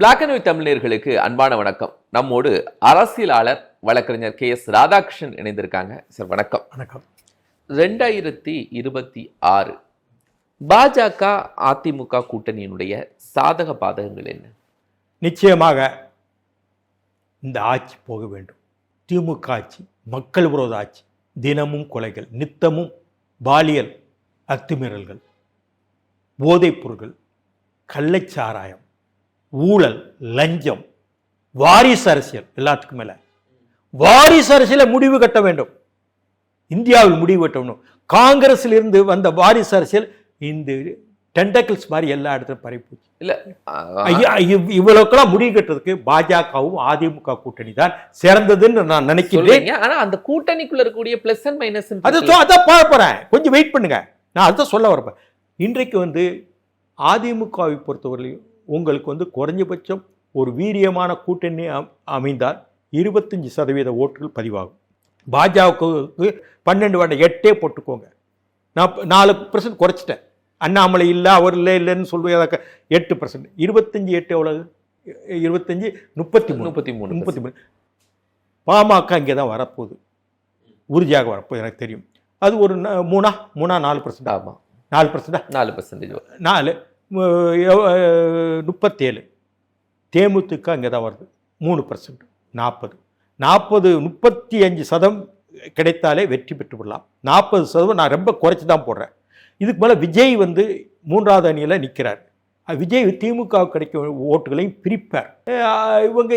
Black and white தமிழர்களுக்கு அன்பான வணக்கம். நம்மோடு அரசியலாளர் வழக்கறிஞர் கே எஸ் ராதாகிருஷ்ணன் இணைந்திருக்காங்க. சார் வணக்கம். வணக்கம். ரெண்டாயிரத்தி இருபத்தி ஆறு பாஜக அதிமுக கூட்டணியினுடைய சாதக பாதகங்கள் என்ன? நிச்சயமாக இந்த ஆட்சி போக வேண்டும். திமுக ஆட்சி மக்கள் விரோத ஆட்சி தினமும் கொலைகள் நித்தமும் பாலியல் அத்துமீறல்கள் போதைப் பொருட்கள் கள்ளச்சாராயம் ஊழல் லஞ்சம் வாரிசு அரசியல் எல்லாத்துக்கும் மேல. வாரிசு அரசியலை முடிவு கட்ட வேண்டும். இந்தியாவில் முடிவு கட்ட வேண்டும். காங்கிரஸில் இருந்து வந்த வாரிசு அரசியல் இந்த டெண்டக்கிள்ஸ் மாதிரி எல்லா இடத்துலையும் பரப்பி இல்ல இவ்வளவுக்கெல்லாம் முடிவு கட்டுறதுக்கு பாஜகவும் அதிமுக கூட்டணி தான் சிறந்ததுன்னு நான் நினைக்கிறேன் ஆனா அந்த கூட்டணிக்குள்ள இருக்கக்கூடிய பிளஸ் அண்ட் மைனஸ் அதை அதான் பார்க்க போறேன். கொஞ்சம் வெயிட் பண்ணுங்க. நான் அதான் சொல்ல வரப்பேன் இன்றைக்கு வந்து அதிமுகவை பொறுத்தவரையிலும் உங்களுக்கு வந்து குறைஞ்சபட்சம் ஒரு வீரியமான கூட்டணி அம்- அமைந்தால் இருபத்தஞ்சி சதவீத ஓட்டுகள் பதிவாகும். பாஜகவுக்கு பன்னெண்டு வேண்ட எட்டே போட்டுக்கோங்க. நான் நாலு பர்சன்ட் குறைச்சிட்டேன். அண்ணாமலை இல்லை அவர் இல்லை இல்லைன்னு சொல்லுவதாக எட்டு பர்சன்ட் இருபத்தஞ்சி எட்டு எவ்வளவு? இருபத்தஞ்சி முப்பத்தி மூணு. முப்பத்தி மூணு முப்பத்தி மூணு. பாமக இங்கே தான் வரப்போகுது. உறுதியாக வரப்போகுது எனக்கு தெரியும். அது ஒரு மூணா? மூணா நாலு பர்சன்ட் ஆமா. நாலு பர்சன்டா நாலு பர்சன்டேஜ் நாலு முப்பத்தேழு. தேமுதிக அங்கே தான் வருது. மூணு பர்சன்ட் நாற்பது நாற்பது முப்பத்தி அஞ்சு சதம் கிடைத்தாலே வெற்றி பெற்று விடலாம். நாற்பது சதவீதம் நான் ரொம்ப குறைச்சி தான் போடுறேன். இதுக்கு மேலே விஜய் வந்து மூன்றாவது அணியில் நிற்கிறார் விஜய் திமுக கிடைக்கும் ஓட்டுகளையும் பிரிப்பார். இவங்க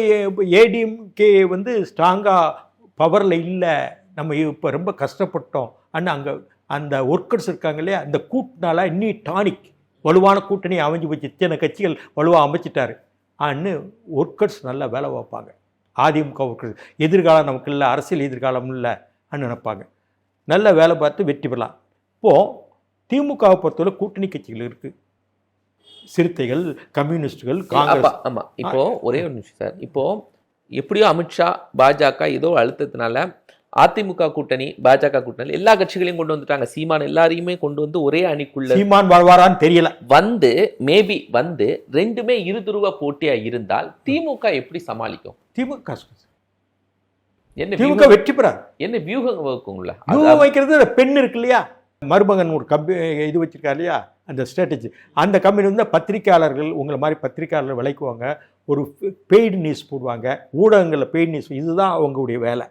ஏடிஎம்கே வந்து ஸ்ட்ராங்காக பவரில் இல்லை. நம்ம இப்போ ரொம்ப கஷ்டப்பட்டோம். அண்ணா அங்கே அந்த ஒர்க்கர்ஸ் இருக்காங்க இல்லையா? அந்த கூட்டினால இன்னி டானிக் வலுவான கூட்டணி அமைஞ்சு போச்சு. இத்தனை கட்சிகள் வலுவாக அமைச்சிட்டாரு. ஆன்னு ஒர்க்கர்ஸ் நல்லா வேலை வைப்பாங்க அதிமுக ஒர்க்கர்ஸ் எதிர்காலம் நமக்கு இல்லை அரசியல் எதிர்காலம் இல்லை நினைப்பாங்க. நல்ல வேலை பார்த்து வெற்றி பெறலாம். இப்போது திமுகவை பொறுத்தவரை கூட்டணி கட்சிகள் இருக்குது சிறுத்தைகள் கம்யூனிஸ்டுகள் காங்கிரஸ். அப்பா, ஆமா. இப்போ ஒரே ஒரு நிமிஷம் சார். இப்போ எப்படியோ அமித்ஷா பாஜக ஏதோ அழுத்தத்தினால அதிமுக கூட்டணி பாஜக கூட்டணி எல்லா கட்சிகளையும் கொண்டு வந்துட்டாங்க. சீமான் எல்லாரையுமே கொண்டு வந்து ஒரே அணிக்குள்ள சீமான் வாழ்வாரான்னு தெரியல. வந்து மேபி வந்து ரெண்டுமே இருதுருவ போட்டியா இருந்தால் திமுக எப்படி சமாளிக்கும்? திமுக என்ன திமுக வியூகம் வெற்றி பெறாது. என்ன வியூகம் வகுக்குங்களா யூகம் வைக்கிறது அந்த பெண் இருக்கு இல்லையா? மருமகன் ஒரு கம்பி இது வச்சிருக்காரு இல்லையா? அந்த ஸ்ட்ராட்டஜி அந்த கம்பெனி வந்து பத்திரிக்கையாளர்கள் உங்களை மாதிரி பத்திரிக்கையாளர்கள் விளைக்குவாங்க ஒரு பெய்டு நியூஸ் போடுவாங்க. ஊடகங்களில் பெய்டு நியூஸ் இதுதான் அவங்களுடைய வேலை.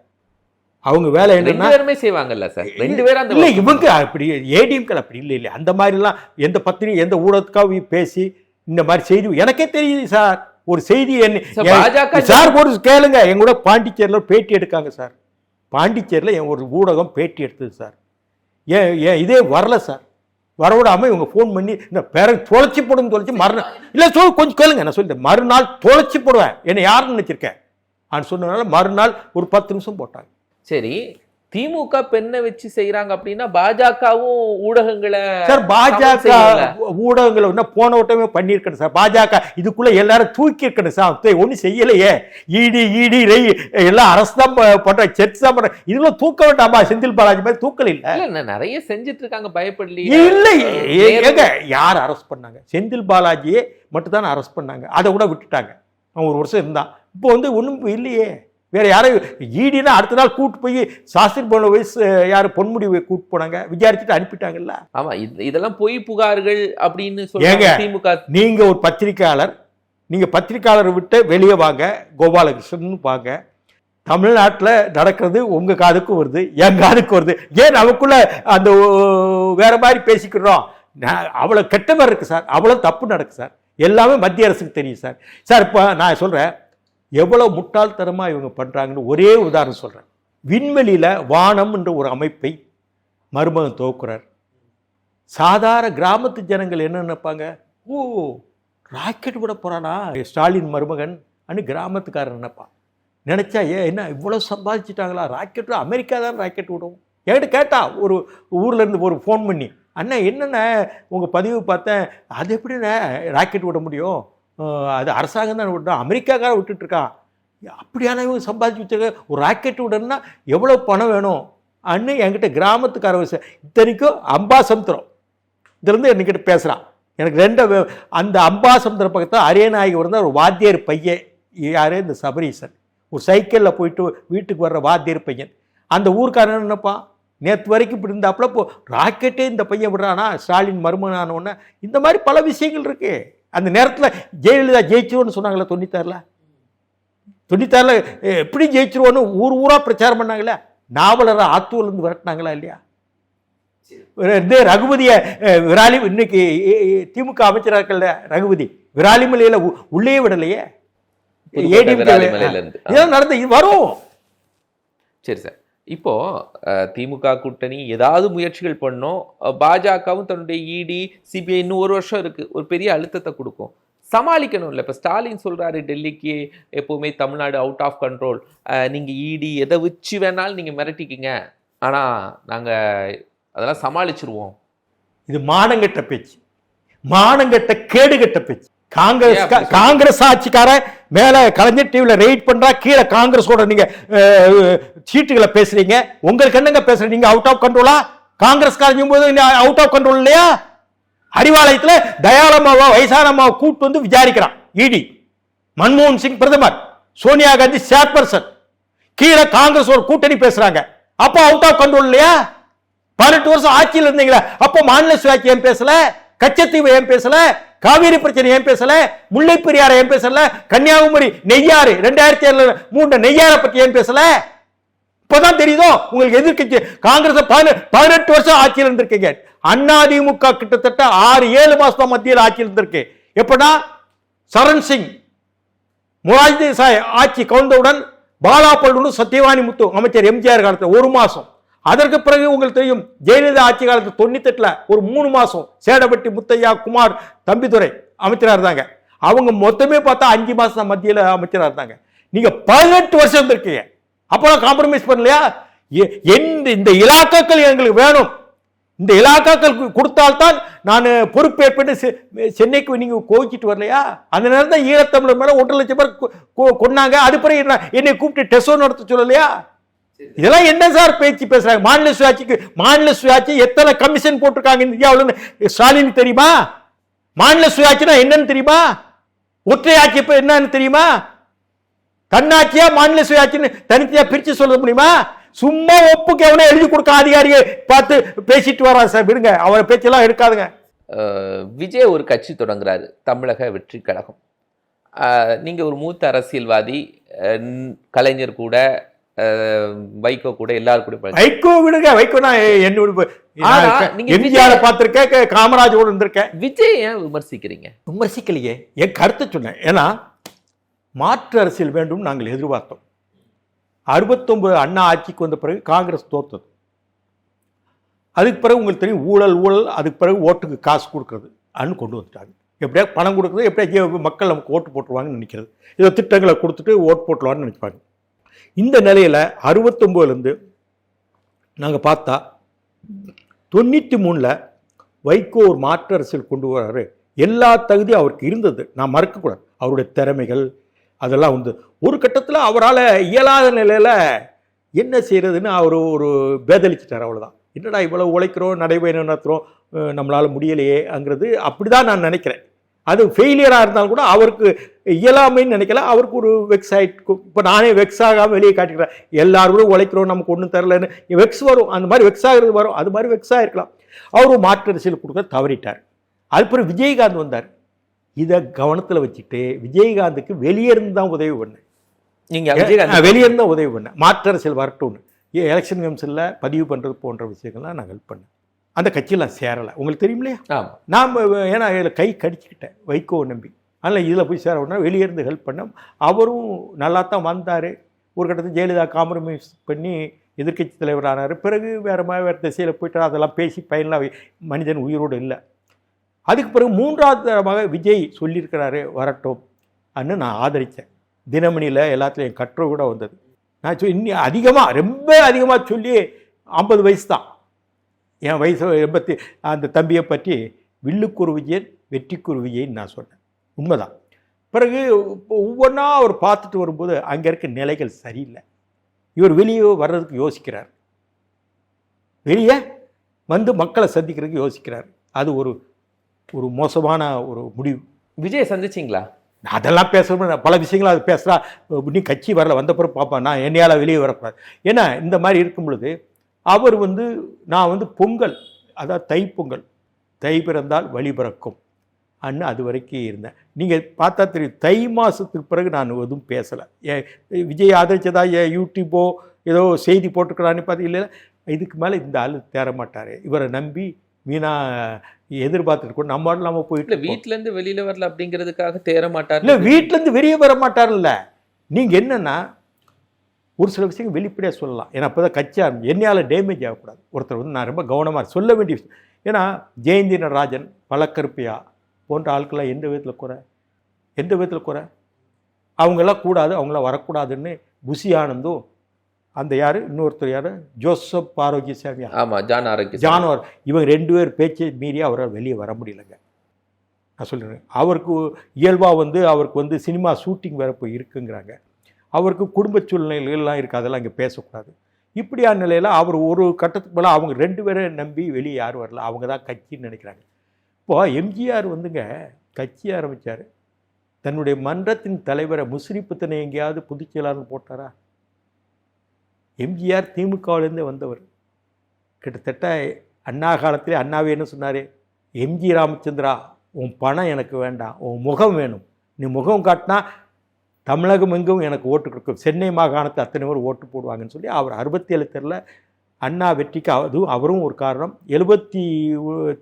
அவங்க வேலை பேருமே செய்வாங்கல்ல சார். ரெண்டு பேரும் அந்த இல்லை இவங்க அப்படி ஏடிஎம்கள் அப்படி இல்லை இல்லை. அந்த மாதிரிலாம் எந்த பத்திரிகை எந்த ஊடகத்துக்காக பேசி இந்த மாதிரி செய்தி எனக்கே தெரியுது சார். ஒரு செய்தி என்ன சார் போட்டு கேளுங்க. எங்க கூட பாண்டிச்சேரியில் பேட்டி எடுக்காங்க சார். பாண்டிச்சேரியில் என் ஒரு ஊடகம் பேட்டி எடுத்தது சார். ஏன் ஏன் இதே வரல சார். வரவிடாம இவங்க ஃபோன் பண்ணி இந்த பேர தொலைச்சி போடுன்னு தொலைச்சி மறுநாள் இல்லை சொல் கொஞ்சம் கேளுங்க. நான் சொல்லிட்டேன் மறுநாள் தொலைச்சி போடுவேன். என்னை யாருன்னு நினச்சிருக்கேன் நான் சொன்னதுனால மறுநாள் ஒரு பத்து நிமிஷம் போட்டாங்க. சரி திமுக பெண்ணை வச்சு செய்யறாங்க அப்படின்னா பாஜகவும் ஊடகங்களை சார் பாஜக. ஊடகங்களை என்ன போன வட்டமே பண்ணியிருக்கணும் சார். பாஜக இதுக்குள்ள எல்லாரும் தூக்கி இருக்கணும் சார் ஒன்றும் செய்யலையே. இடி இடி ரெய் எல்லாம் அரசு தான் பண்ற செட் தான் பண்ற. இதுல தூக்க வேண்டாமா? செந்தில் பாலாஜி மாதிரி தூக்கல இல்ல. நிறைய செஞ்சுட்டு இருக்காங்க பயப்படலையே. இல்லை ஏங்க யார் அரெஸ்ட் பண்ணாங்க? செந்தில் பாலாஜியே மட்டும் தான் அரெஸ்ட் பண்ணாங்க. அதை கூட விட்டுட்டாங்க. அவன் ஒரு வருஷம் இருந்தான். இப்போ வந்து ஒன்றும் இல்லையே. வேற யாரும் ஈடினா அடுத்த நாள் கூட்டு போய் சாஸ்திரி போன வயசு யார் பொன்முடிவை கூட்டு போனாங்க. விசாரிச்சுட்டு அனுப்பிட்டாங்கல்ல? ஆமா இது- இதெல்லாம் பொய் புகார்கள் அப்படின்னு ஏங்க? சொல்றாங்க திமுக. நீங்க ஒரு பத்திரிக்கையாளர் நீங்க பத்திரிக்கையாளரை விட்டு வெளியே வாங்க கோபாலகிருஷ்ணன் வாங்க. தமிழ்நாட்டில் நடக்கிறது உங்க காதுக்கும் வருது என் காதுக்கு வருது. ஏன் நமக்குள்ள அந்த வேற மாதிரி பேசிக்கிறோம்? அவ்வளோ கெட்ட மாதிரி இருக்கு சார். அவ்வளோ தப்பு நடக்கு சார். எல்லாமே மத்திய அரசுக்கு தெரியும் சார். சார் இப்போ நான் சொல்றேன் எவ்வளோ முட்டாள்தனமா இவங்க பண்றாங்கன்னு ஒரே உதாரணம் சொல்றேன். விண்வெளியில வானம் என்ற ஒரு அமைப்பை மருமகன் துவக்குறார். சாதாரண கிராமத்து ஜனங்கள் என்ன நினைப்பாங்க? ஓ ராக்கெட் விட போறானா? ஸ்டாலின் மருமகன் அன்னு கிராமத்துக்காரன் நினைப்பான். நினைச்சா ஏ என்ன இவ்வளோ சம்பாதிச்சிட்டாங்களா? ராக்கெட் அமெரிக்கா தான் ராக்கெட் விடும் என்கிட்ட கேட்டா ஒரு ஊர்ல இருந்து ஒரு ஃபோன் பண்ணி அண்ணா என்னண்ணே உங்கள் பதிவு பார்த்தேன். அது எப்படிண்ணே ராக்கெட் விட முடியும்? அது அரசாங்கம் தான் விட்டு அமெரிக்காக்கார விட்டுட்ருக்கான் அப்படியான இவங்க சம்பாதிச்சு வச்சிருக்க ஒரு ராக்கெட் விடணும்னா எவ்வளோ பணம் வேணும்? அன்னு என்கிட்ட கிராமத்துக்கார இத்தனைக்கும் அம்பாசமுத்திரம். இதுலேருந்து என்கிட்ட பேசுகிறான் எனக்கு ரெண்டு வே- அந்த அம்பாசமுத்திர பக்கத்தில் அரியநாயகி இருந்தால் ஒரு வாத்தியார் பையன். யார்? இந்த சபரீசன். ஒரு சைக்கிளில் போயிட்டு வீட்டுக்கு வர்ற வாத்தியார் பையன். அந்த ஊருக்காரன் என்னப்பா நேற்று வரைக்கும் இப்படி இருந்தாப்புல இப்போ ராக்கெட்டே இந்த பையன் விடுறானா? ஸ்டாலின் மருமனானோடனே இந்த மாதிரி பல விஷயங்கள் இருக்குது அந்த நேரத்தில் ஜெயலலிதா ஜெயிச்சிருவோன்னு சொன்னாங்களே தொண்ணூத்தாறில்? தொண்ணூத்தாறில் எப்படி ஜெயிச்சிருவோன்னு ஊர் ஊரா பிரச்சாரம் பண்ணாங்களே நாவலரை ஆத்தூர்லேருந்து விரட்டினாங்களா இல்லையா? இது ரகுபதியை விராலி இன்னைக்கு திமுக அமைச்சராக்கள்ல ரகுபதி. விராலிமலையில உள்ளே விடலையே. இதெல்லாம் நடந்து வரும். சரி சார். இப்போ அஹ், திமுக கூட்டணி ஏதாவது முயற்சிகள் பண்ணோம் பாஜகவும் தன்னுடைய இடி சிபிஐ இன்னும் ஒரு வருஷம் இருக்கு. ஒரு பெரிய அழுத்தத்தை கொடுக்கும். சமாளிக்கணும்ல. இப்போ ஸ்டாலின் சொல்றாரு டெல்லிக்கு எப்பவுமே தமிழ்நாடு அவுட் ஆஃப் கண்ட்ரோல் நீங்க இடி எதை வச்சு வேணாலும் நீங்க மிரட்டிக்கிங்க. ஆனா நாங்க அதெல்லாம் சமாளிச்சிருவோம். இது மானங்கெட்ட பேச்சு. மானங்கெட்ட கேடுகெட்ட பேச்சு. காங்கிரஸ்? காங்கிரஸ் ஆட்சிக்கார மேலே கலைஞர் டிவியில் ரெய்ட் பண்ணுறா கீழே காங்கிரஸோட நீங்கள் சீட்டுகளை பேசுகிறீங்க உங்களுக்கு என்னங்க பேசுகிறீங்க நீங்கள் அவுட் ஆஃப் கண்ட்ரோலா காங்கிரஸ் காரஞ்சும் போது அவுட் ஆஃப் கண்ட்ரோல் இல்லையா? அறிவாலயத்தில் தயாளம்மாவை வயசானம்மாவை கூட்டு வந்து விசாரிக்கிறான். இடி மன்மோகன் சிங் பிரதமர் சோனியா காந்தி சேர்பர்சன் கீழே காங்கிரஸ் ஒரு கூட்டணி பேசுறாங்க. அப்போ அவுட் ஆஃப் கண்ட்ரோல் இல்லையா? பதினெட்டு வருஷம் ஆட்சியில் இருந்தீங்களா. அப்போ மாநில சுயாட்சி ஏன் பேசல? கச்சத்தீவு ஏன் பேசல? காவிரி பிரச்சனை ஏன் பேசல? முல்லை பெரியாரை ஏன் பேசல? கன்னியாகுமரி நெய்யாறு ரெண்டாயிரத்தி ஏழு மூன்று நெய்யாரை பத்தி ஏன் பேசல? இப்பதான் தெரியுதோ? உங்களுக்கு எதிர்கட்சி காங்கிரஸ் பதினெட்டு வருஷம் ஆட்சியில் இருந்திருக்கீங்க. அதிமுக கிட்டத்தட்ட ஆறு ஏழு மாசம் மத்தியில் ஆட்சியில் இருந்திருக்கு. எப்படா சரண் சிங் முராஜ் தேசாய் ஆட்சி கவுந்தவுடன் பாலாபல்லு சத்யவாணி முத்து அமைச்சர் எம்ஜிஆர் காலத்தில் ஒரு மாசம். அதற்கு பிறகு உங்களுக்கு தெரியும் ஜெயலலிதா ஆட்சி காலத்து தொண்ணூத்தெட்டுல ஒரு மூணு மாசம் சேடப்பட்டி முத்தையா குமார் தம்பிதுரை அமைச்சராக இருந்தாங்க. அவங்க மொத்தமே பார்த்தா அஞ்சு மாசம் மத்தியில் அமைச்சராக இருந்தாங்க. நீங்க பதினெட்டு வருஷம் இருந்திருக்கீங்க. அப்பெல்லாம் காம்ப்ரமைஸ் பண்ணலையா? எ- எந்த இந்த இலாக்காக்கள் எங்களுக்கு வேணும். இந்த இலாக்காக்கள் கொடுத்தால்தான் நான் பொறுப்பேற்பட்டு செ- சென்னைக்கு நீங்க கோவிச்சிட்டு வரலையா? அந்த நேரம் தான் ஈழத்தமிழர் மேல ஒன்றரை லட்சம் பேர் கொன்னாங்க. அது பிறகு என்ன- என்னை கூப்பிட்டு டெஸ்டோ நடத்த சொல்லலையா? இதெல்லாம் என்ன சார் பேச்சு பேசுறாங்க? மாநில சுயாட்சிக்கு மாநில சுயாட்சி எத்தனை கமிஷன் போட்டிருக்காங்க இந்தியாவில் ஸ்டாலின் தெரியுமா? மாநில சுயாட்சினா என்னன்னு தெரியுமா? ஒற்றையாட்சி இப்ப என்னன்னு தெரியுமா? தன்னாட்சியா மாநில சுயாட்சின்னு தனித்தனியா பிரிச்சு சொல்ல முடியுமா? சும்மா ஒப்புக்கு எவனே எழுதி கொடுக்க அதிகாரியை பார்த்து பேசிட்டு வரா சார். விடுங்க அவரை பேச்செல்லாம் எடுக்காதுங்க. விஜய் ஒரு கட்சி தொடங்குறாரு தமிழக வெற்றி கழகம். நீங்கள் நீங்க ஒரு மூத்த அரசியல்வாதி கலைஞர் கூட வைகோ கூட எல்லாரும் கூட வைகோ விடுங்க வைகோனா என்னோட எம்ஜிஆர் பார்த்திருக்கேன் காமராஜோட இருந்திருக்கேன். விஜய் ஏன் விமர்சிக்கிறீங்க? விமர்சிக்கலையே. என் கருத்தை சொன்னேன். ஏன்னா மாற்று அரசியல் வேண்டும் நாங்கள் எதிர்பார்த்தோம். அறுபத்தொன்பது அண்ணா ஆட்சிக்கு வந்த பிறகு காங்கிரஸ் தோத்தது. அதுக்கு பிறகு உங்களுக்கு தெரியும் ஊழல் ஊழல் அதுக்கு பிறகு ஓட்டுக்கு காசு கொடுக்கறது. அன்னு கொண்டு வந்துட்டாங்க எப்படியா பணம் கொடுக்குறது எப்படியா மக்கள் நமக்கு ஓட்டு போட்டுருவாங்கன்னு நினைக்கிறது. இதை திட்டங்களை கொடுத்துட்டு ஓட்டு போட்டுருவான்னு நினைப்பாங்க. இந்த நிலையில் அறுபத்தொம்போதுலேருந்து நாங்கள் பார்த்தா தொண்ணூற்றி மூணில் வைகோ ஒரு மாற்று அரசியல் கொண்டு வர்றாரு எல்லா தகுதியும் அவருக்கு இருந்தது. நான் மறக்கக்கூடாது. அவருடைய திறமைகள் அதெல்லாம் வந்து ஒரு கட்டத்தில் அவரால் இயலாத நிலையில் என்ன செய்கிறதுன்னு அவர் ஒரு பேதளிச்சிட்டார் அவ்வளோதான் என்னடா இவ்வளோ உழைக்கிறோம் நடைபயணம் நடத்துகிறோம் நம்மளால் முடியலையேங்கிறது அப்படி தான் நான் நினைக்கிறேன். அது ஃபெயிலியராக இருந்தாலும் கூட அவருக்கு இயலாமைன்னு நினைக்கல. அவருக்கு ஒரு வெக்ஸ் ஆகிட்டு இப்போ நானே வெக்ஸ் ஆகாமல் வெளியே காட்டிக்கிறேன். எல்லாரும் கூட உழைக்கிறோம் நமக்கு ஒன்றும் தரலன்னு வெக்ஸ் வரும். அந்த மாதிரி வெக்ஸ் ஆகிறது வரும். அது மாதிரி வெக்ஸ் ஆகிருக்கலாம் அவர் ஒரு மாற்று அரசியல் கொடுக்க தவறிட்டார். அதுக்கப்புறம் விஜயகாந்த் வந்தார். இதை கவனத்தில் வச்சுட்டு விஜயகாந்துக்கு வெளியே இருந்து தான் உதவி பண்ணேன். நீங்க விஜயகாந்த் வெளியே இருந்து தான் உதவி பண்ணேன். மாற்று அரசியல் வரட்டும்னு எலெக்ஷன் கமிஷனில் பதிவு பண்ணுறது போன்ற விஷயங்கள்லாம் நான் ஹெல்ப் பண்ணேன். அந்த கட்சியில் நான் சேரலை. உங்களுக்கு தெரியும் இல்லையா ஆமா. நாம் ஏன்னா இதில் கை கடிச்சிக்கிட்டேன் வைகோவை நம்பி. அதனால் இதில் போய் சேர உடனே வெளியே இருந்து ஹெல்ப் பண்ண. அவரும் நல்லா தான் வந்தார். ஒரு கட்டத்தில் ஜெயலலிதா காம்ப்ரமைஸ் பண்ணி எதிர்க்கட்சி தலைவர் ஆனார். பிறகு வேறு மாதிரி வேறு திசையில் போயிட்டு அதெல்லாம் பேசி பயனில் மனிதன் உயிரோடு இல்லை. அதுக்கு பிறகு மூன்றாவது தரமாக விஜய் சொல்லியிருக்கிறாரு வரட்டும். அன்னு நான் ஆதரித்தேன் தினமணியில் எல்லாத்துலையும் என் கட்டுரை கூட வந்தது. நான் சொல் இன்னும் அதிகமாக ரொம்ப அதிகமாக சொல்லி ஐம்பது வயசு தான். என் வயசு எண்பத்தி அந்த தம்பியை பற்றி வில்லுக்குரு விஜயன் வெற்றிக்குரு விஜயன் நான் சொன்னேன். உண்மைதான். பிறகு ஒவ்வொன்றா அவர் பார்த்துட்டு வரும்போது அங்கே இருக்க நிலைகள் சரியில்லை. இவர் வெளியே வர்றதுக்கு யோசிக்கிறார். வெளியே வந்து மக்களை சந்திக்கிறதுக்கு யோசிக்கிறார். அது ஒரு ஒரு மோசமான ஒரு முடிவு. விஜய் சந்திச்சிங்களா? அதெல்லாம் பேசணும் பல விஷயங்கள் அது பேசுகிறா நீ கட்சி வரல வந்த பிறகு பார்ப்பேன் நான் என்னையால் வெளியே வரக்கூடாது. ஏன்னா இந்த மாதிரி இருக்கும் பொழுது அவர் வந்து நான் வந்து பொங்கல் அதாவது தை பொங்கல் தை பிறந்தால் வழி பிறக்கும். அன்னு அது வரைக்கும் இருந்தேன். நீங்கள் பார்த்தா தெரியும் தை மாதத்துக்கு பிறகு நான் எதுவும் பேசலை. ஏ விஜய் ஆதரிச்சதா ஏ யூடியூப்போ ஏதோ செய்தி போட்டுக்கிறான்னு பார்த்து இல்லை இதுக்கு மேலே இந்த ஆள் தேர மாட்டார் இவரை நம்பி மீனா எதிர்பார்த்துட்டு கூட நம்ம இல்ல போயிட்டு இருந்து வெளியில வரல அப்படிங்கிறதுக்காக தேற மாட்டார் இல்லை வீட்டிலேருந்து வெளியே வர மாட்டார்ல நீங்கள் என்னன்னா ஒரு சில விஷயங்கள் வெளிப்படையாக சொல்லலாம். ஏன்னா அப்போ தான் கட்சி என்னையால் டேமேஜ் ஆகக்கூடாது. ஒருத்தர் வந்து நான் ரொம்ப கவனமாக சொல்ல வேண்டிய விஷயம். ஏன்னா ஜெயந்தி நடராஜன் பழக்கருப்பியா போன்ற ஆட்கள்லாம் எந்த விதத்தில் குறை? எந்த விதத்தில் குறை? அவங்கெல்லாம் கூடாது அவங்களாம் வரக்கூடாதுன்னு புசி ஆனந்தும் அந்த யார்? இன்னொருத்தர் யார்? ஜோசப் ஆரோக்கியசாமியா ஆமா ஜான் ஆரோக்கிய ஜானவர் இவங்க ரெண்டு பேர் பேச்சை மீறி அவரால் வெளியே வர முடியலங்க. நான் சொல்கிறேன் அவருக்கு இயல்பாக வந்து அவருக்கு வந்து சினிமா ஷூட்டிங் வேறு போய் இருக்குங்கிறாங்க. அவருக்கு குடும்ப சூழ்நிலைகள்லாம் இருக்குது அதெல்லாம் இங்கே பேசக்கூடாது. இப்படியான நிலையில் அவர் ஒரு கட்டத்துக்கு மேலே அவங்க ரெண்டு பேரை நம்பி வெளியே யாரும் வரல. அவங்க தான் கட்சின்னு நினைக்கிறாங்க. இப்போ எம்ஜிஆர் வந்துங்க கட்சி ஆரம்பித்தார் தன்னுடைய மன்றத்தின் தலைவரை முஸ்ரிப்புத்தனை எங்கேயாவது பொதுச் போட்டாரா? எம்ஜிஆர் திமுகவிலேருந்தே வந்தவர். கிட்டத்தட்ட அண்ணா காலத்திலே அண்ணாவே என்ன சொன்னார்? எம்ஜி ராமச்சந்திரா உன் பணம் எனக்கு வேண்டாம் உன் முகம் வேணும். நீ முகம் காட்டினா தமிழகம் எங்கும் எனக்கு ஓட்டு கொடுக்கும். சென்னை மாகாணத்தை அத்தனை பேர் ஓட்டு போடுவாங்கன்னு சொல்லி அவர் அறுபத்தி ஏழு தேர்தலில் அண்ணா வெற்றிக்கு அதுவும் அவரும் ஒரு காரணம். எழுபத்தி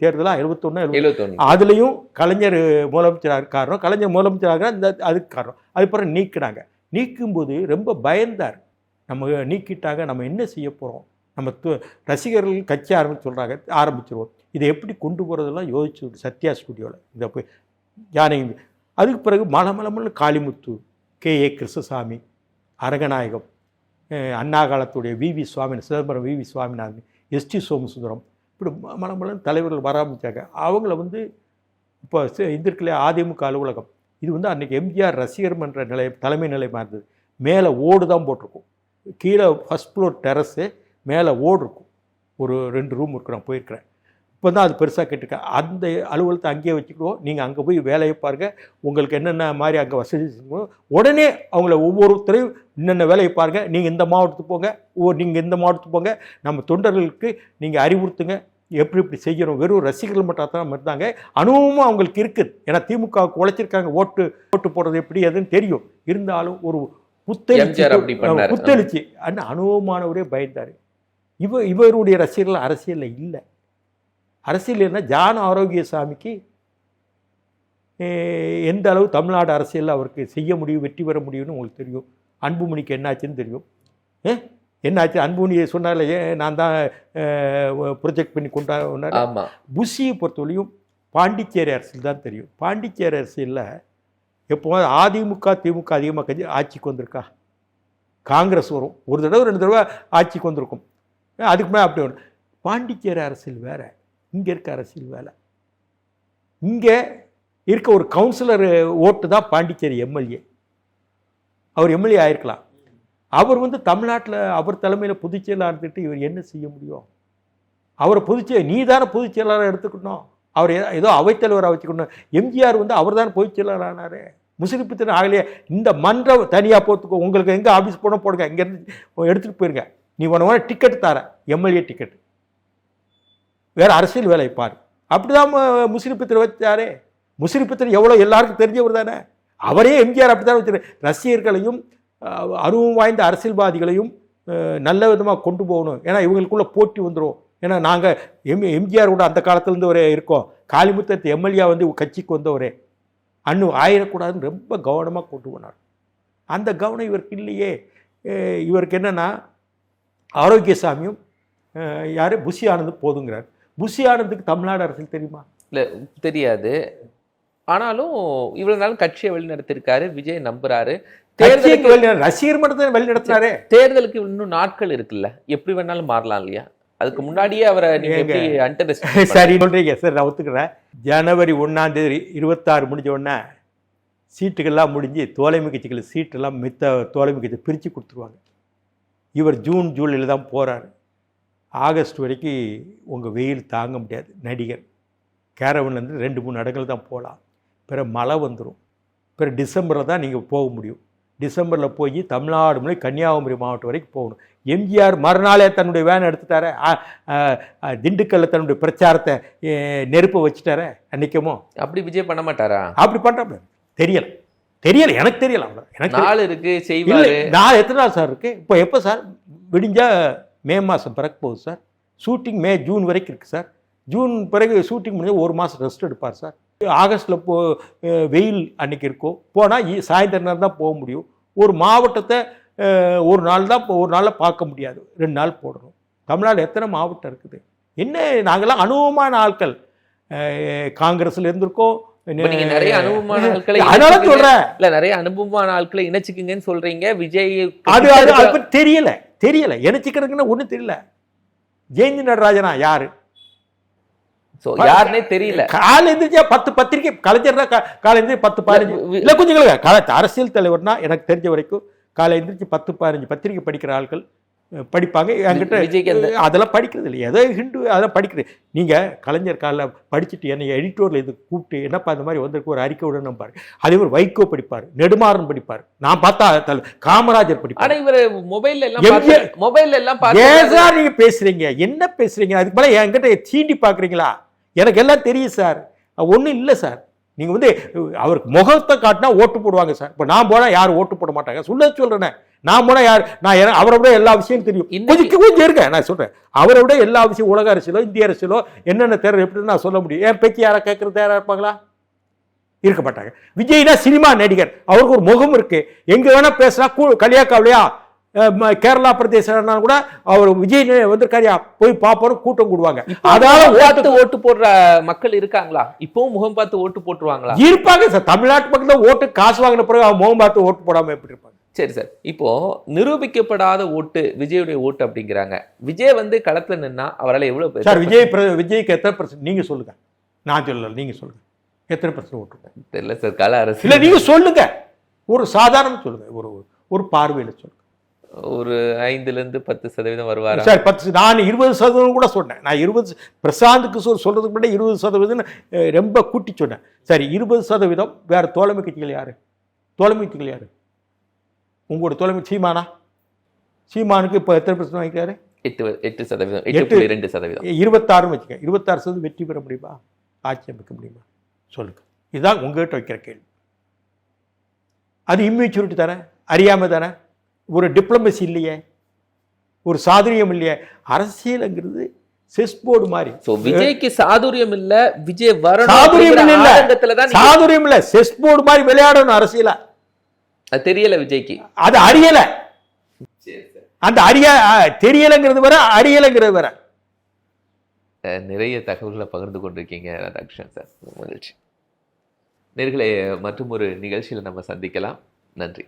தேர்தலாக எழுபத்தொன்று எழுபத்தொன்னு? அதுலேயும் கலைஞர் முதலமைச்சராக காரணம். கலைஞர் முதலமைச்சராக இந்த அதுக்கு காரணம். அதுக்கப்புறம் நீக்கினாங்க. நீக்கும்போது ரொம்ப பயந்தார். நம்ம நீக்கிட்டாங்க. நம்ம என்ன செய்ய போகிறோம் நம்ம து ரசிகர்கள் கட்சி ஆரம்பிச்சு சொல்கிறாங்க ஆரம்பிச்சிருவோம். இதை எப்படி கொண்டு போகிறதெல்லாம் யோசிச்சு சத்யா ஸ்டுடியோவில் இந்த போய் யானை அதுக்கு பிறகு மலமலமல்னு காளிமுத்து கே. ஏ. கிருஷ்ணசாமி அரங்கநாயகம் அஹ் அண்ணா காலத்துடைய V. V. Swamy Chidambaram V. V. Swaminathan SD Somasundaram இப்படி ம- மலமலன்னு தலைவர்கள் வர ஆரம்பித்தாங்க அவங்கள வந்து இப்போ இந்திருக்கிலே அதிமுக அலுவலகம் இது வந்து அன்றைக்கி எம்ஜிஆர் ரசிகர் மன்ற நிலை தலைமை நிலையமாக இருந்தது. மேலே ஓடு தான் போட்டிருக்கும். கீழே ஃபஸ்ட் ஃப்ளோர் டெரஸு மேலே ஓடு இருக்கும். ஒரு ரெண்டு ரூம் இருக்கு நான் போயிருக்கிறேன். இப்போ தான் அது பெருசாக கேட்டிருக்கேன் அந்த அலுவலகத்தை அங்கேயே வச்சுக்கிடுவோம். நீங்கள் அங்கே போய் வேலையை பாருங்கள் உங்களுக்கு என்னென்ன மாதிரி அங்கே வசதி செய்யணுமோ, உடனே அவங்கள ஒவ்வொருத்தரையும் என்னென்ன வேலையை பாருங்கள் நீங்கள் இந்த மாவட்டத்துக்கு போங்க. ஓ நீங்கள் இந்த மாவட்டத்துக்கு போங்க. நம்ம தொண்டர்களுக்கு நீங்கள் அறிவுறுத்துங்க. எப்படி இப்படி செய்யணும் வெறும் ரசிகர்கள் மட்டும் தான் இருந்தாங்க. அனுபவமும் அவங்களுக்கு இருக்குது ஏன்னா திமுகவுக்கு உழைச்சிருக்காங்க. ஓட்டு ஓட்டு போடுறது எப்படி அதுன்னு தெரியும். இருந்தாலும் ஒரு புத்தெழுச்சி. புத்தெழுச்சி. அனுபவமானவரே பயந்தார். இவ இவருடைய ரசிகர்கள் அரசியலில் இல்லை. அரசியல் என்ன ஜான ஆரோக்கியசாமிக்கு eh, எந்த அளவு தமிழ்நாடு அரசியலில் அவருக்கு செய்ய முடியும் வெற்றி பெற முடியும்னு உங்களுக்கு தெரியும். அன்புமணிக்கு என்னாச்சுன்னு தெரியும். ஏ என்னாச்சு? அன்புமணியை சொன்னார்ல ஏன் நான் தான் ப்ரொஜெக்ட் பண்ணி ஆமா. புஷியை பொறுத்தவரையும் பாண்டிச்சேரி அரசியல் தான் தெரியும். பாண்டிச்சேரி அரசியலில் எப்போ அதிமுக திமுக அதிகமாக கட்சி ஆட்சிக்கு வந்திருக்கா? காங்கிரஸ் வரும். ஒரு தடவை ரெண்டு தடவை ஆட்சிக்கு வந்திருக்கும். அதுக்கு மேலே அப்படி வரும். பாண்டிச்சேரி அரசியல் வேற. இங்கே இருக்க அரசியல் வேலை. இங்கே இருக்க ஒரு கவுன்சிலர் ஓட்டு தான் பாண்டிச்சேரி எம்எல்ஏ அவர் எம்எல்ஏ ஆயிருக்கலாம். அவர் வந்து தமிழ்நாட்டில் அவர் தலைமையில் பொதுச்செயலாளர் இருந்துட்டு இவர் என்ன செய்ய முடியும்? அவரை பொதுச்செய நீ தானே புதுச்செயலாளராக எடுத்துக்கணும். அவர் ஏதோ- ஏதோ அவைத்தலைவராக வச்சுக்கணும். எம்ஜிஆர் வந்து அவர் தானே பொதுச் செயலாளர் ஆனார். முஸ்லிப்பத்தின் ஆகலையே. இந்த மன்றம் தனியாக போத்துக்கோ. உங்களுக்கு எங்கே ஆஃபீஸ் போனால் போடுங்க. இங்கேருந்து எடுத்துகிட்டு போயிருங்க. நீ உன உன டிக்கெட் தர எம்எல்ஏ டிக்கெட் வேறு அரசியல் வேலை அப்படி அப்படிதான் முஸ்லிப்பத்திர வச்சாரே. முஸ்லிப்பத்திர எவ்வளோ எல்லாருக்கும் தெரிஞ்சவர் தானே. அவரே எம்ஜிஆர் அப்படி தான் வச்சார் ரசிகர்களையும் அருவம் அனுபவம் வாய்ந்த அரசியல்வாதிகளையும் நல்ல விதமாக கொண்டு போகணும். ஏன்னா இவங்களுக்குள்ளே போட்டி வந்துடும் ஏன்னா நாங்கள் எம் எம்ஜிஆர் கூட அந்த காலத்துலேருந்து ஒரு இருக்கோம். காளிமுத்தத்து எம்எல்ஏ வந்து கட்சிக்கு வந்தவரே. அண்ணு ஆயிடக்கூடாதுன்னு ரொம்ப கவனமாக கொண்டு போனார். அந்த கவனம் இவருக்கு இல்லையே. இவருக்கு என்னென்னா ஆரோக்கியசாமியும் யார்? புஷி ஆனந்தும் போதுங்கிறார். புஷி தமிழ்நாடு அரசியல் தெரியுமா? இல்ல தெரியாது. ஆனாலும் இவ்வளவு நாள் கட்சியை வழிநடத்திருக்காரு விஜய் நம்புறாரு. தேர்தலுக்கு ரசிகர் மட்டும் வழி நடத்தினாரே தேர்தலுக்கு இன்னும் நாட்கள் இருக்குல்ல. எப்படி வேணாலும் மாறலாம் இல்லையா? அதுக்கு முன்னாடியே அவரை நீங்க சரி சொல்றீங்க. சரி நான் ஒத்துக்கிறேன். ஜனவரி ஒன்றாம் தேதி இருபத்தாறு முடிஞ்ச உடனே சீட்டுகள்லாம் முடிஞ்சு தோலைமை கட்சிகள் சீட்டெல்லாம் மித்த தோலைமை கட்சி பிரித்து கொடுத்துருவாங்க. இவர் ஜூன் ஜூலையில் தான் போகிறாரு ஆகஸ்ட் வரைக்கும் உங்கள் வெயில் தாங்க முடியாது. நடிகர். கேரவன்லேருந்து ரெண்டு மூணு இடங்கள் தான் போகலாம். பிற மழை வந்துடும் பிற டிசம்பரில் தான் நீங்கள் போக முடியும். டிசம்பரில் போய் தமிழ்நாடு முறை கன்னியாகுமரி மாவட்டம் வரைக்கும் போகணும். எம்ஜிஆர் மறுநாளே தன்னுடைய வேன் எடுத்துட்டார. திண்டுக்கல்ல தன்னுடைய பிரச்சாரத்தை நெருப்பை வச்சுட்டார. அன்னைக்குமோ? அப்படி விஜய் பண்ண மாட்டாரா? அப்படி பண்ணுற தெரியல. தெரியல. எனக்கு தெரியல எனக்கு. நாள் இருக்கு செய்வாரு. நான் எத்தனை நாள் சார் இருக்கு? இப்போ எப்போ சார்? விடிஞ்சா மே மாதம் பிறக்க போகுது சார். ஷூட்டிங் மே ஜூன் வரைக்கும் இருக்குது சார். ஜூன் பிறகு ஷூட்டிங் முடிஞ்சு ஒரு மாதம் ரெஸ்ட் எடுப்பார் சார். ஆகஸ்ட்டில் போ வெயில் அன்னைக்கு இருக்கும். போனால் சாயந்தர நேரம் தான் போக முடியும். ஒரு மாவட்டத்தை ஒரு நாள் தான் ஒரு நாளில் பார்க்க முடியாது. ரெண்டு நாள் போடணும். தமிழ்நாடு எத்தனை மாவட்டம் இருக்குது? என்ன நாங்களாம் அனுபவமான ஆட்கள். காங்கிரஸ்ல இருந்திருக்கோம். நிறைய அனுபவமான ஆட்களை. சொல்றேன். இல்ல நிறைய அனுபவமான ஆட்களை இணைச்சுக்குங்கன்னு சொல்றீங்க. விஜய் அது பத்தி தெரியல. தெரியல எனச்சுக்கிறதுக்குன்னு ஒன்றும் தெரியல. ஜெயந்தி நடராஜனா யாரு? சோ யாருன்னே தெரியல. காலை எந்திரிச்சா பத்து பத்திரிக்கை கலைஞர்னா காலை எந்திரிச்சு பத்து பதினஞ்சு. இல்ல கொஞ்சம் அரசியல் தலைவர்னா எனக்கு தெரிஞ்ச வரைக்கும் காலை எந்திரிச்சு பத்து பதினஞ்சு பத்திரிக்கை படிக்கிற ஆட்கள் படிப்பாங்க. என்கிட்ட அதெல்லாம் படிக்கிறது இல்லை ஏதோ ஹிண்டு அதெல்லாம் படிக்கிறது. நீங்க கலைஞர் காலில் படிச்சுட்டு என்னை எடிட்டோரில் இது கூப்பிட்டு என்னப்பா இந்த மாதிரி வந்திருக்கு? ஒரு அறிக்கை விடணும் பாரு. அதே மாதிரி வைகோ படிப்பார் நெடுமாறன் படிப்பார். நான் பார்த்தா காமராஜர் படிப்பார். ஆனா இவரு மொபைல்ல எல்லாம் மொபைல்ல எல்லாம் சார் நீங்க பேசுறீங்க? என்ன பேசுறீங்க? அதுக்கு மேல என்கிட்ட சீண்டி பாக்குறீங்களா எனக்கு எல்லாம் தெரியும் சார். ஒன்றும் இல்லை சார். நீங்க வந்து அவருக்கு முகத்தை காட்டினா ஓட்டு போடுவாங்க சார். இப்போ நான் போனா யாரும் ஓட்டு போட மாட்டாங்க. சொல்ல சொல்றேனே. நான் போனா யார்? நான் அவரை விட எல்லா விஷயம் தெரியும். கொஞ்சம் கொஞ்சம் இருங்க நான் சொல்றேன். அவரை விட எல்லா விஷயம் உலக அரசியலோ இந்திய அரசியலோ என்னென்ன தேர்தல் எப்படின்னு நான் சொல்ல முடியும். என் பேச்சு யாரை கேட்கறது யாரா இருப்பாங்களா? இருக்க மாட்டாங்க. விஜய்னா சினிமா நடிகர். அவருக்கு ஒரு முகம் இருக்கு. எங்க வேணா கூ கலியாக்காவிலையா? கேரளா பிரதேசம்னா கூட அவர் விஜய் வந்திருக்காரியா? போய் பார்ப்போம் கூட்டம் கூடுவாங்க. அதாவது பார்த்து ஓட்டு போடுற மக்கள் இருக்காங்களா? இப்பவும் முகம் பார்த்து ஓட்டு போட்டுருவாங்களா? இருப்பாங்க சார். தமிழ்நாட்டு பக்கத்துல ஓட்டு காசு வாங்கின பிறகு முகம் பார்த்து ஓட்டு போடாம எப்படி இருப்பாங்க? சரி சார் இப்போ நிரூபிக்கப்படாத ஓட்டு விஜயுடைய ஓட்டு அப்படிங்கிறாங்க. விஜய் வந்து களத்துல நின்னா அவரால் எவ்வளவு பேர் சார் விஜய் விஜய்க்கு எத்தனை பர்சன்ட் நீங்க சொல்லுங்க. நான் சொல்லல நீங்க சொல்லுங்க. எத்தனை பர்சன்ட் ஓட்டு தெரியல சார் கள இல்ல அரசு நீங்க சொல்லுங்க. ஒரு சாதாரண சொல்லுங்க ஒரு ஒரு பார்வையில சொல்லுங்க. ஒரு ஐந்துல இருந்து பத்து சதவீதம் வருவாரா? சார் பத்து நான் இருபது சதவீதம் கூட சொன்னேன். நான் இருபது பிரசாந்துக்கு சொல் சொல்றதுக்கு முன்னாடி இருபது சதவீதம் ரொம்ப கூட்டி சொன்னேன். சரி இருபது சதவீதம் வேற தோழமை கட்சிகள் யாரு? தோழமை கட்சிகள் யாரு? உங்களோட தோழமை சீமானா? சீமானுக்கு இப்போ எத்தனை பர்சன்ட் வாங்கிக்கிறாரு எட்டு எட்டு சதவீதம் எட்டு ரெண்டு சதவீதம். இருபத்தாறுன்னு வச்சுக்க இருபத்தாறு சதவீதம் வெற்றி பெற முடியுமா? ஆட்சி அமைக்க முடியுமா? சொல்லுங்க. இதுதான் உங்ககிட்ட வைக்கிற கேள்வி. அது இம்மெச்சூரிட்டி தானே? அறியாமை தானே? ஒரு டிப்ளமசி இல்லையே? ஒரு சாதுரியம் இல்லையே? அரசியலுங்கிறது செஸ் போர்டு மாதிரி. சோ விஜய்க்கு சாதுரியம் இல்ல விஜய் வரணும் சாதுரியம் இல்ல. சாதுரியம் இல்ல. செஸ் போர்டு மாதிரி விளையாடணும் அரசியல. அது தெரியல விஜய்க்கு. அது அறியல அந்த அறிய தெரியலைங்கிறது வேற அறியலைங்கிறது வேற அஹ் நிறைய தகவல்களை பகிர்ந்து கொண்டிருக்கீங்க ராதாகிருஷ்ணன் சார். மகிழ்ச்சி. நேர்களே மற்றும் ஒரு நிகழ்ச்சியில் நம்ம சந்திக்கலாம். நன்றி.